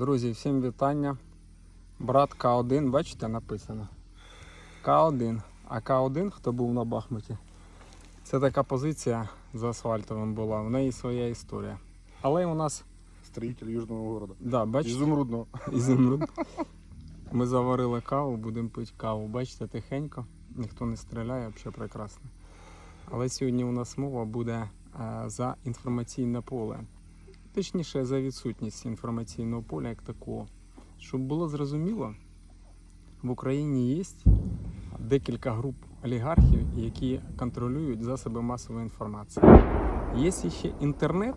Друзі, всім вітання. Брат К1, бачите, написано. К1. А К1, хто був на Бахмуті, це така позиція за асфальтовим була. В неї своя історія. Але у нас, Строитель Южного города. да, бачите, Изумрудного. ізумруд. Ми заварили каву, будемо пити каву. Бачите, тихенько, ніхто не стріляє, взагалі прекрасно. Але сьогодні у нас мова буде е, за інформаційне поле. Точніше, за відсутність інформаційного поля як такого. Щоб було зрозуміло, в Україні є декілька груп олігархів, які контролюють засоби масової інформації. Є ще інтернет,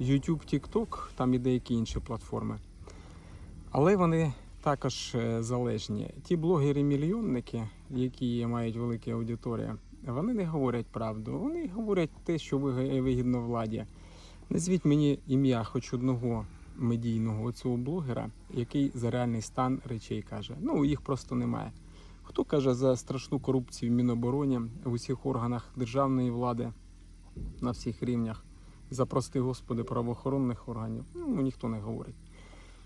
YouTube, TikTok, там і деякі інші платформи. Але вони також е, залежні. Ті блогери-мільйонники, які мають великі аудиторії, вони не говорять правду. Вони говорять те, що вигідно владі. Назвіть мені ім'я хоч одного медійного цього блогера, який за реальний стан речей каже. Ну, їх просто немає. Хто каже за страшну корупцію в Мінобороні в усіх органах державної влади на всіх рівнях, за прости господи правоохоронних органів? Ну, ніхто не говорить.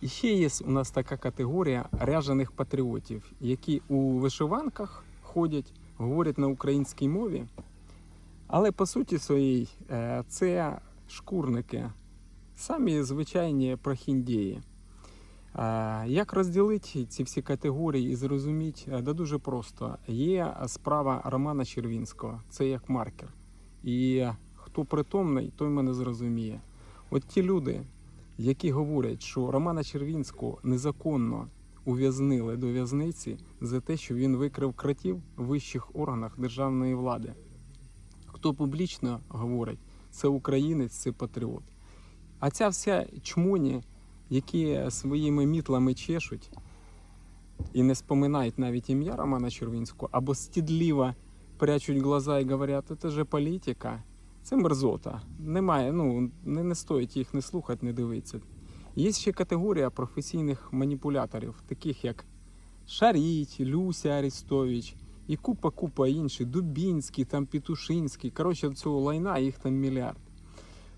І ще є у нас така категорія ряжених патріотів, які у вишиванках ходять, говорять на українській мові. Але по суті своїй е, це шкурники, самі звичайні прохіндії. Як розділити ці всі категорії і зрозуміти? Е, Да дуже просто. Є справа Романа Червінського, це як маркер. І хто притомний, той мене зрозуміє. От ті люди, які говорять, що Романа Червінського незаконно ув'язнили до в'язниці за те, що він викрив кратів в вищих органах державної влади. Хто публічно говорить, це українець, це патріот. А ця вся чмоні, які своїми мітлами чешуть і не споминають навіть ім'я Романа Червінського, або стідліво прячуть глаза і говорять, це же політика. Це мерзота. Немає, ну не, не стоїть їх не слухати, не дивитися. Є ще категорія професійних маніпуляторів, таких як Шаріть, Люся Арістович і купа-купа інших, Дубінський, там Петушинський. Коротше, цього лайна їх там мільярд.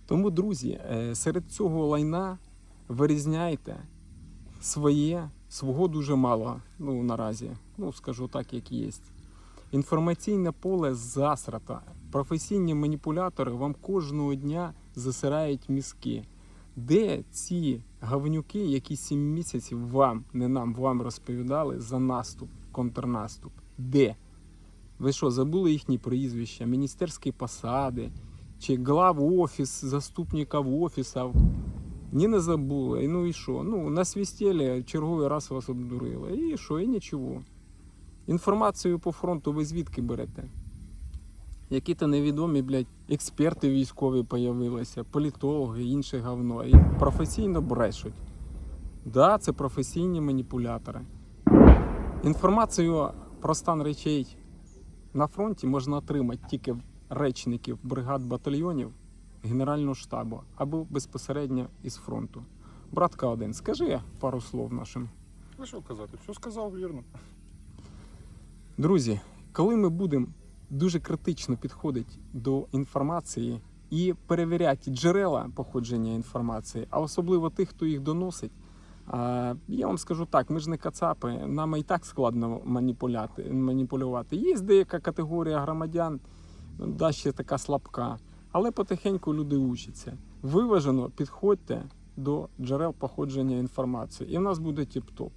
Тому, друзі, е, серед цього лайна вирізняйте своє, свого дуже мало, ну наразі, ну скажу так, як є. Інформаційне поле засрата. Професійні маніпулятори вам кожного дня засирають мізки. Де ці гавнюки, які сім місяців вам, не нам, вам розповідали за наступ, контрнаступ? Де? Ви що, забули їхні прізвища, міністерські посади, чи глав офіс, заступників офісів? Ні, не забули. Ну і що? Ну, насвістєлі, черговий раз вас обдурили. І що, і нічого. Інформацію по фронту ви звідки берете? Які-то невідомі, блядь, експерти військові появилися, політологи, інше говно. І професійно брешуть. Да, це професійні маніпулятори. Інформацію про стан речей на фронті можна отримати тільки в речників бригад батальйонів Генерального штабу або безпосередньо із фронту. Братка один, скажи пару слов нашим. Ну що казати? Все сказав, вірно. Друзі, коли ми будемо дуже критично підходити до інформації і перевіряти джерела походження інформації, а особливо тих, хто їх доносить. Я вам скажу так, ми ж не кацапи, нам і так складно маніпулювати. Є деяка категорія громадян, ну, да, ще така слабка, але потихеньку люди учаться. Виважено підходьте до джерел походження інформації, і в нас буде тіп-топ.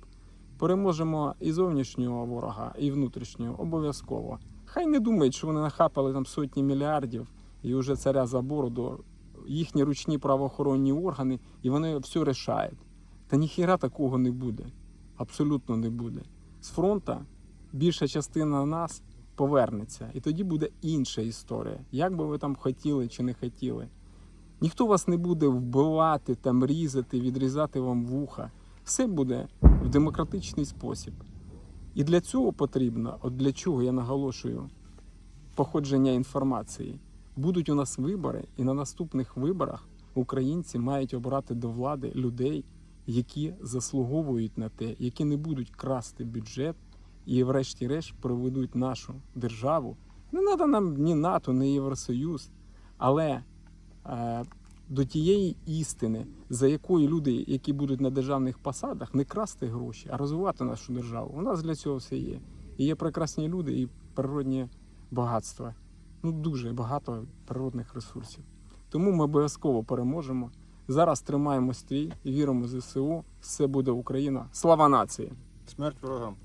Переможемо і зовнішнього ворога, і внутрішнього обов'язково. Хай не думають, що вони нахапали там сотні мільярдів і вже царя за бороду, їхні ручні правоохоронні органи, і вони все рішають. Та ніхіра такого не буде. Абсолютно не буде. З фронта більша частина нас повернеться, і тоді буде інша історія. Як би ви там хотіли чи не хотіли. Ніхто вас не буде вбивати, там різати, відрізати вам вуха. Все буде в демократичний спосіб. І для цього потрібно, от для чого я наголошую, походження інформації. Будуть у нас вибори, і на наступних виборах українці мають обрати до влади людей, які заслуговують на те, які не будуть красти бюджет і, врешті-решт, проведуть нашу державу. Не треба нам ні НАТО, ні Євросоюз, але е, до тієї істини, за якою люди, які будуть на державних посадах, не красти гроші, а розвивати нашу державу. У нас для цього все є. І є прекрасні люди, і природні багатства. Ну дуже багато природних ресурсів. Тому ми обов'язково переможемо. Зараз тримаємо стрій, віримо в ЗСУ. Все буде Україна. Слава нації! Смерть ворогам.